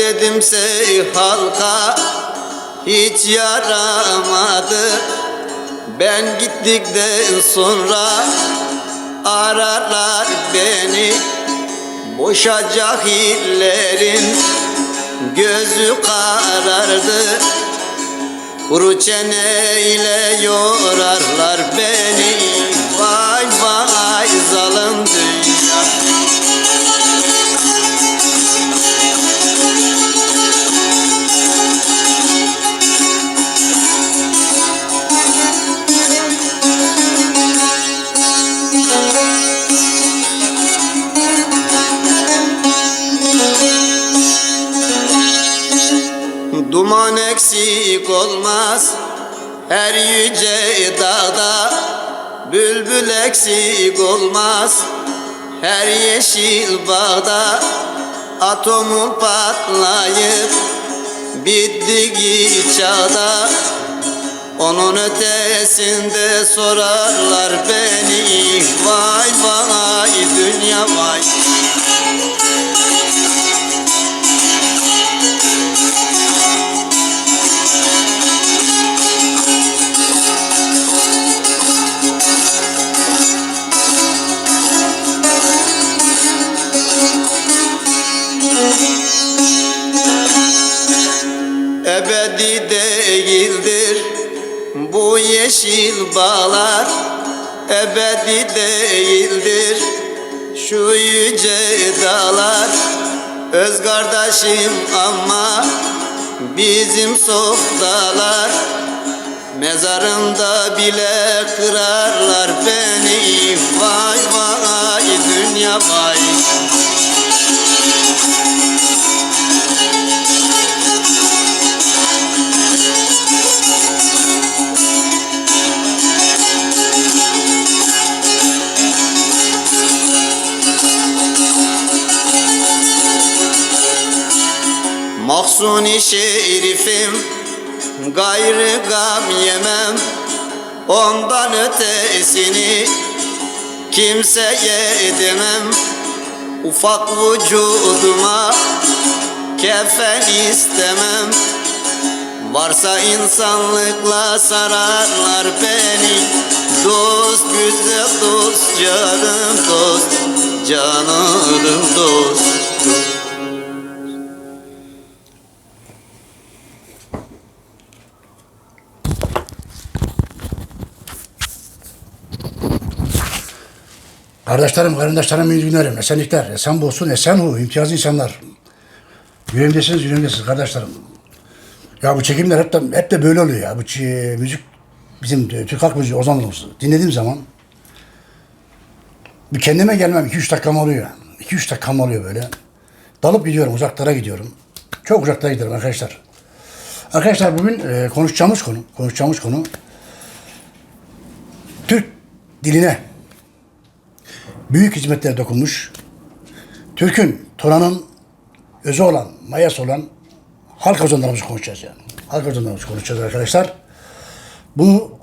Dedimse halka hiç yaramadı. Ben gittikten sonra ararlar beni Boşa cahillerin gözü karardı. Kuru çeneyle yorarlar beni her yüce dağda Bülbül eksik olmaz. Her yeşil bağda Atomu patlayıp bittiği çağda. Onun ötesinde sorarlar beni Vay vay dünya vay ebedi değildir şu yüce dağlar. Öz kardeşim ama bizim sofralar mezarında bile kırarlar beni. Vay vay dünya vay Mahsuni şerifim gayrı gam yemem. Ondan ötesini kimseye edemem. Ufak vücuduma kefen istemem. Varsa insanlıkla sararlar beni. Dost güzel dost canım dost Canım dost Kardeşlerim, kardeşlerim, iyi günlerim. Esenlikler, esen bulsun, esen hu, imtiyazlı insanlar. Yüreğimdesiniz, yüreğimdesiniz kardeşlerim. Ya bu çekimler hep de, hep de böyle oluyor ya. Bu müzik, bizim e, Türk halk müziği ozanlığımız. Dinlediğim zaman bir kendime gelmem 2-3 dakikam oluyor. 2-3 dakikam oluyor böyle. Dalıp gidiyorum, uzaklara gidiyorum. Çok uzaklara gidiyorum arkadaşlar. Arkadaşlar bugün e, konuşacağımız konu, konuşacağımız konu Türk diline büyük hizmetler dokunmuş. Türk'ün, Turan'ın özü olan, mayası olan halk ozanlarımızı konuşacağız yani. Halk ozanlarımızı konuşacağız arkadaşlar. Bu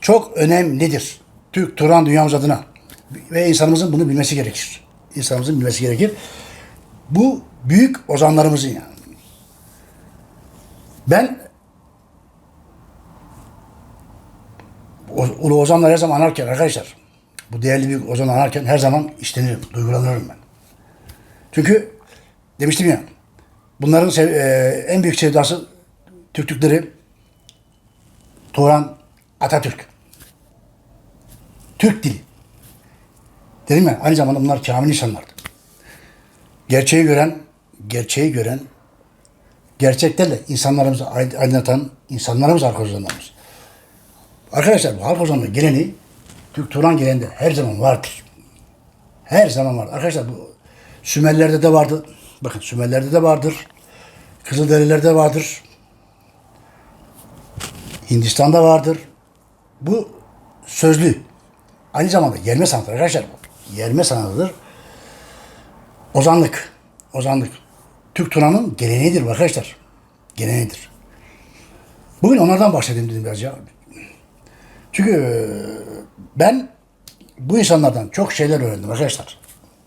çok önemlidir. Türk, Turan dünyamız adına. Ve insanımızın bunu bilmesi gerekir. İnsanımızın bilmesi gerekir. Bu büyük ozanlarımızın yani. Ben ulu ozanlar her zaman anarken arkadaşlar bu değerli büyük ozan anarken her zaman işlenirim, duygulanırım ben. Çünkü demiştim ya bunların sev- e, en büyük sevdası Türklükleri Turan Atatürk. Türk dili. Dedim ya aynı zamanda bunlar kamil insanlardı. Gerçeği gören, gerçeği gören, gerçeklerle insanlarımızı ayd- aydınlatan insanlarımız halk ozanlarımız. Arkadaşlar bu halk ozanlığı geleneği Türk Turan geleneğinde her zaman vardır. Her zaman var. Arkadaşlar bu Sümerlerde de vardı. Bakın Sümerlerde de vardır. Kızılderililerde vardır. Hindistan'da vardır. Bu sözlü. Aynı zamanda yerme sanatı arkadaşlar bu. Yerme sanatıdır. Ozanlık. Ozanlık. Türk Turan'ın geleneğidir arkadaşlar. Geleneğidir. Bugün onlardan bahsedeyim dedim biraz ya. Çünkü e, ben bu insanlardan çok şeyler öğrendim arkadaşlar.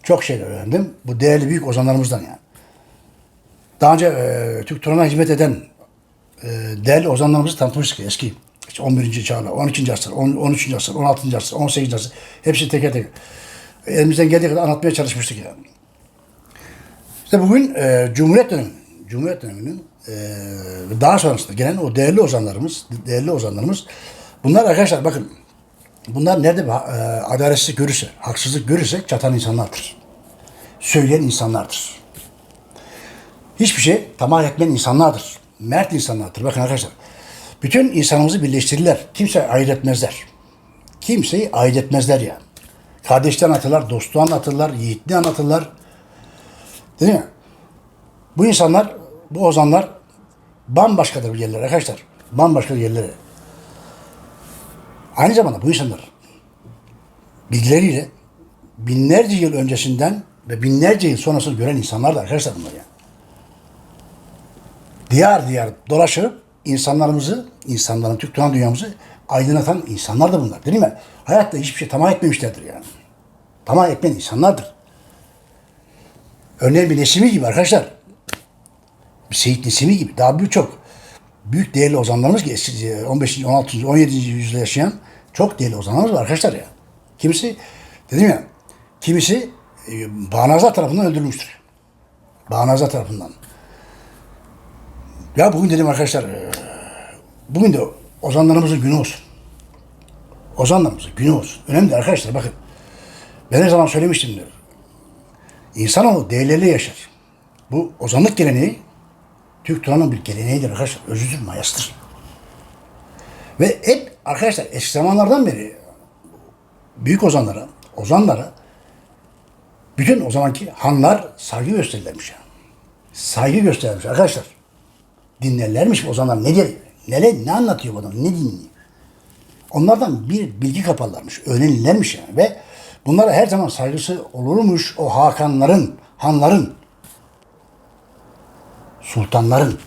Çok şeyler öğrendim. Bu değerli büyük ozanlarımızdan yani. Daha önce e, Türk Turan'a hizmet eden e, değerli ozanlarımızı tanıtmıştık eski. İşte 11. çağlar, 12. asır, 10, 13. asır, 16. asır, 18. asır. Hepsi teker teker. Elimizden geldiği kadar anlatmaya çalışmıştık yani. İşte bugün e, Cumhuriyet dönemi, Cumhuriyet döneminin e, daha sonrasında gelen o değerli ozanlarımız, değerli ozanlarımız bunlar arkadaşlar bakın bunlar nerede bir, e, adaletsizlik görürse, haksızlık görürse çatan insanlardır. Söyleyen insanlardır. Hiçbir şey tamah etmeyen insanlardır. Mert insanlardır. Bakın arkadaşlar. Bütün insanımızı birleştirirler. Kimse ayırt etmezler. Kimseyi ayırt etmezler yani. Kardeşten anlatırlar, dostluğu anlatırlar, yiğitliği anlatırlar. Değil mi? Bu insanlar, bu ozanlar bambaşkadır bir yerler arkadaşlar. Bambaşka yerlere. Aynı zamanda bu insanlar bilgileriyle binlerce yıl öncesinden ve binlerce yıl sonrasını gören insanlar da arkadaşlar bunlar yani. Diyar diyar dolaşıp insanlarımızı, insanların Türk Turan dünyamızı aydınlatan insanlar da bunlar değil mi? Hayatta hiçbir şey tamah etmemişlerdir yani. Tamah etmeyen insanlardır. Örneğin bir Nesimi gibi arkadaşlar. Bir Seyit Nesimi gibi. Daha birçok büyük değerli ozanlarımız ki eski 15. 16. 17. yüzyılda yaşayan çok değerli ozanlarımız var arkadaşlar ya. Kimisi dedim ya kimisi e, Bağnazlar tarafından öldürülmüştür. Bağnazlar tarafından. Ya bugün dedim arkadaşlar e, bugün de ozanlarımızın günü olsun. Ozanlarımızın günü olsun. Önemli arkadaşlar bakın. Ben her zaman söylemiştim diyor. İnsanoğlu değerleriyle yaşar. Bu ozanlık geleneği Türk Turan'ın bir geleneğidir arkadaşlar. Özüdür, mayasıdır. Ve hep arkadaşlar eski zamanlardan beri büyük ozanlara, ozanlara bütün o zamanki hanlar saygı gösterirlermiş. ya. Saygı gösterirlermiş arkadaşlar. Dinlerlermiş ozanlar ne diyor? Ne, ne anlatıyor bu adam? Ne dinliyor? Onlardan bir bilgi kaparlarmış, öğrenirlermiş yani ve bunlara her zaman saygısı olurmuş o hakanların, hanların, sultanların.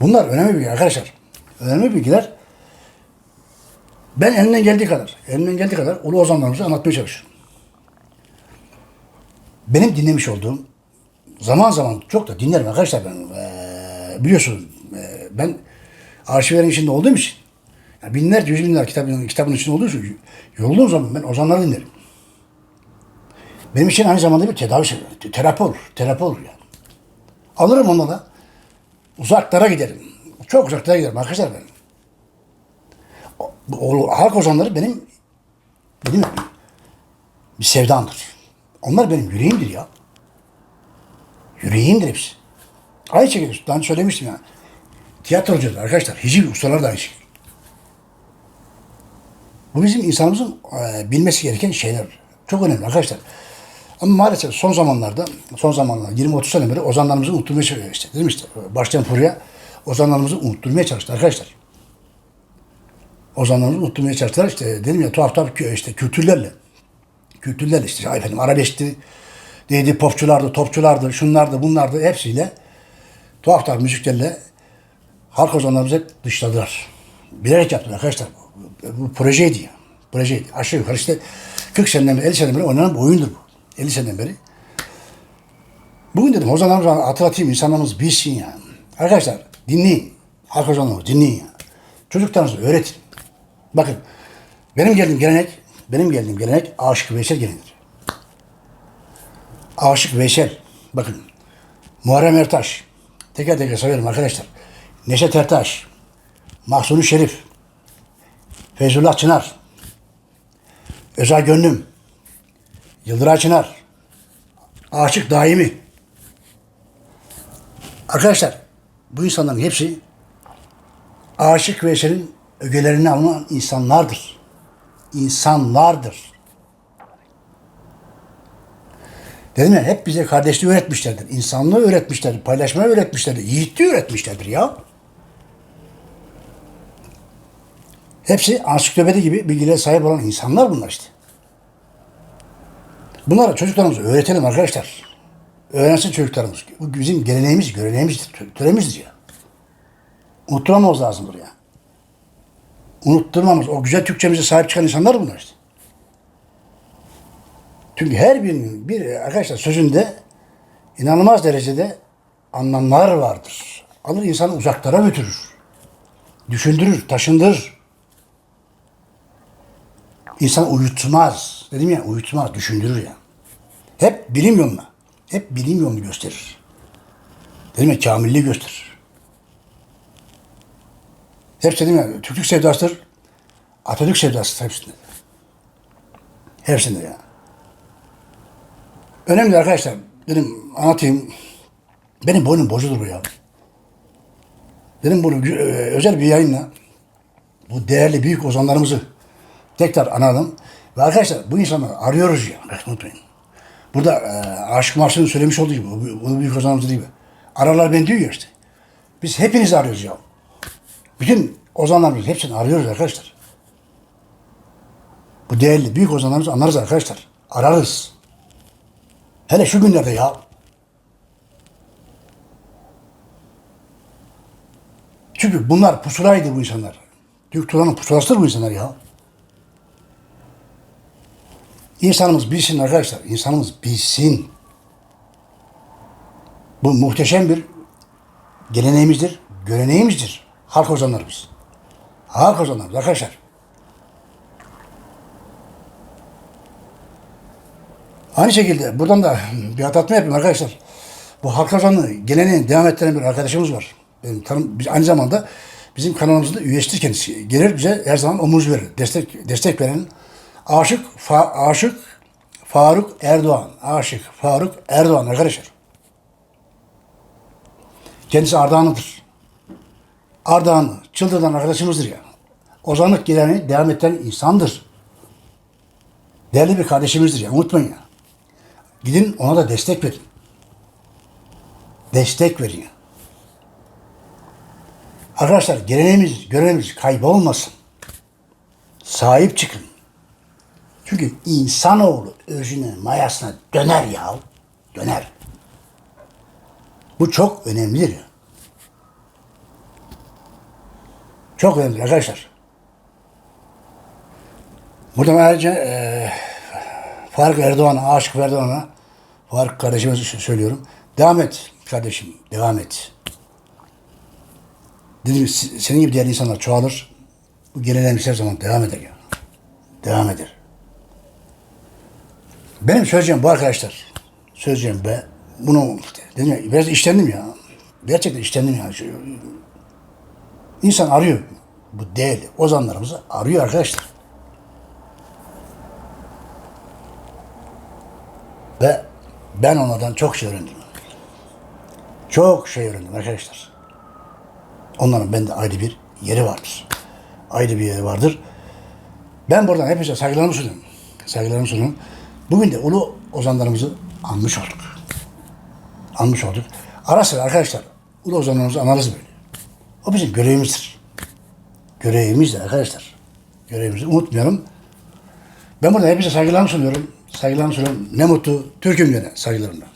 Bunlar önemli bilgiler arkadaşlar. Önemli bilgiler. Ben elimden geldiği kadar, elimden geldiği kadar ulu ozanlarımızı anlatmaya çalışıyorum. Benim dinlemiş olduğum, zaman zaman çok da dinlerim arkadaşlar ben. Ee, biliyorsunuz ee, ben arşivlerin içinde olduğum için yani binlerce, yüz binler kitabın, kitabın içinde olduğu için yorulduğum zaman ben ozanları dinlerim. Benim için aynı zamanda bir tedavi terapi olur, terapi olur yani. Alırım onunla uzaklara giderim. Çok uzaklara giderim arkadaşlar ben. O, o, halk ozanları benim, benim bir sevdamdır. Onlar benim yüreğimdir ya. Yüreğimdir hepsi. Aynı şekilde daha söylemiştim ya. Tiyatrocular arkadaşlar, hiciv ustalar da aynı şekilde. Bu bizim insanımızın e, bilmesi gereken şeyler. Çok önemli arkadaşlar. Ama maalesef son zamanlarda, son zamanlarda 20-30 sene beri ozanlarımızı unutturmaya çalışıyor işte. Dedim işte baştan buraya ozanlarımızı unutturmaya çalıştı arkadaşlar. Ozanlarımızı unutturmaya çalıştılar işte dedim ya tuhaf tuhaf işte kültürlerle. Kültürlerle işte efendim arabeşti, neydi popçulardı, topçulardı, şunlardı, bunlardı hepsiyle tuhaf tuhaf müziklerle halk ozanlarımızı hep dışladılar. Bilerek yaptılar arkadaşlar. Bu, bu projeydi ya. Projeydi. Aşağı yukarı işte 40 seneden beri, 50 seneden beri oynanan bir oyundur bu. 50 seneden beri. Bugün dedim ozanlarımızı hatırlatayım, insanlarımız bilsin yani. Arkadaşlar dinleyin. Ozanlarımız dinleyin ya. Çocuklarınızı öğretin. Bakın benim geldiğim gelenek, benim geldiğim gelenek Aşık Veysel geleneğidir. Aşık Veysel. Bakın Muharrem Ertaş. Teker teker sayıyorum arkadaşlar. Neşet Ertaş. Mahsuni Şerif. Feyzullah Çınar. Özay Gönlüm. Yıldıray Çınar. Aşık Daimi. Arkadaşlar bu insanların hepsi Aşık Veysel'in ögelerini alınan insanlardır. İnsanlardır. Dedim ya hep bize kardeşliği öğretmişlerdir. İnsanlığı öğretmişlerdir. Paylaşmayı öğretmişlerdir. Yiğitliği öğretmişlerdir ya. Hepsi ansiklopedi gibi bilgilere sahip olan insanlar bunlar işte. Bunları çocuklarımıza öğretelim arkadaşlar. Öğrensin çocuklarımız. Bu bizim geleneğimiz, göreneğimizdir, tö- töremizdir ya. Unutturamamız lazımdır ya. Unutturmamız, o güzel Türkçemize sahip çıkan insanlar bunlar işte. Çünkü her birinin bir arkadaşlar sözünde inanılmaz derecede anlamlar vardır. Alır insanı uzaklara götürür. Düşündürür, taşındırır. İnsan uyutmaz. Dedim ya uyutmaz, düşündürür ya. Hep bilim yoluna. Hep bilim yolunu gösterir. Dedim ya kamilliği gösterir. Hepsi dedim ya Türklük sevdasıdır. Atatürk sevdasıdır hepsinde. Hepsinde ya. Önemli arkadaşlar. Dedim anlatayım. Benim boynum bozulur bu ya. Dedim bunu e, özel bir yayınla bu değerli büyük ozanlarımızı tekrar analım. Ve arkadaşlar bu insanları arıyoruz ya. Unutmayın. Burada e, Aşık Mars'ın söylemiş olduğu gibi, bu, büyük ozanımız gibi. Aralar beni diyor işte. Biz hepinizi arıyoruz ya. Bütün ozanlarımızı hepsini arıyoruz arkadaşlar. Bu değerli büyük ozanlarımızı anlarız arkadaşlar. Ararız. Hele şu günlerde ya. Çünkü bunlar pusulaydı bu insanlar. Türk Turan'ın pusulasıdır bu insanlar ya. İnsanımız bilsin arkadaşlar. insanımız bilsin. Bu muhteşem bir geleneğimizdir, göreneğimizdir. Halk ozanlarımız. Halk ozanlarımız arkadaşlar. Aynı şekilde buradan da bir hatırlatma yapayım arkadaşlar. Bu halk ozanlığı geleneğini devam ettiren bir arkadaşımız var. Benim tanım, biz aynı zamanda bizim kanalımızda üyesidir kendisi. Gelir bize her zaman omuz verir. Destek, destek veren Aşık, Fa, Aşık Faruk Erdoğan. Aşık Faruk Erdoğan arkadaşlar. Kendisi Ardahanlıdır. Ardahanlı, Çıldır'dan arkadaşımızdır ya. Ozanlık geleneğini devam ettiren insandır. Değerli bir kardeşimizdir ya. Unutmayın ya. Gidin ona da destek verin. Destek verin ya. Arkadaşlar geleneğimiz, göreneğimiz kaybolmasın. Sahip çıkın. Çünkü insanoğlu özüne, mayasına döner ya. Döner. Bu çok önemlidir. Çok önemli arkadaşlar. Burada ayrıca eee Faruk Erdoğan'a, Aşık Erdoğan'a, Faruk kardeşime söylüyorum. Devam et kardeşim, devam et. Dedim "Se- senin gibi diğer insanlar çoğalır. Bu geleneğimiz her zaman devam eder ya. Devam eder. Benim söyleyeceğim bu arkadaşlar. Söyleyeceğim be. Bunu dedim ya, biraz işlendim ya. Gerçekten işlendim ya. Şu- İnsan arıyor. Bu değerli ozanlarımızı arıyor arkadaşlar. Ve ben onlardan çok şey öğrendim. Çok şey öğrendim arkadaşlar. Onların bende ayrı bir yeri vardır. Ayrı bir yeri vardır. Ben buradan hepinize saygılarımı sunuyorum. Saygılarımı sunuyorum. Bugün de ulu ozanlarımızı anmış olduk. Anmış olduk. Ara sıra arkadaşlar ulu ozanlarımızı anarız böyle. O bizim görevimizdir. Görevimizdir arkadaşlar. Görevimizi unutmayalım. Ben burada hepinize saygılarımı sunuyorum. Saygılarımı sunuyorum. Ne mutlu Türk'üm gene saygılarımla.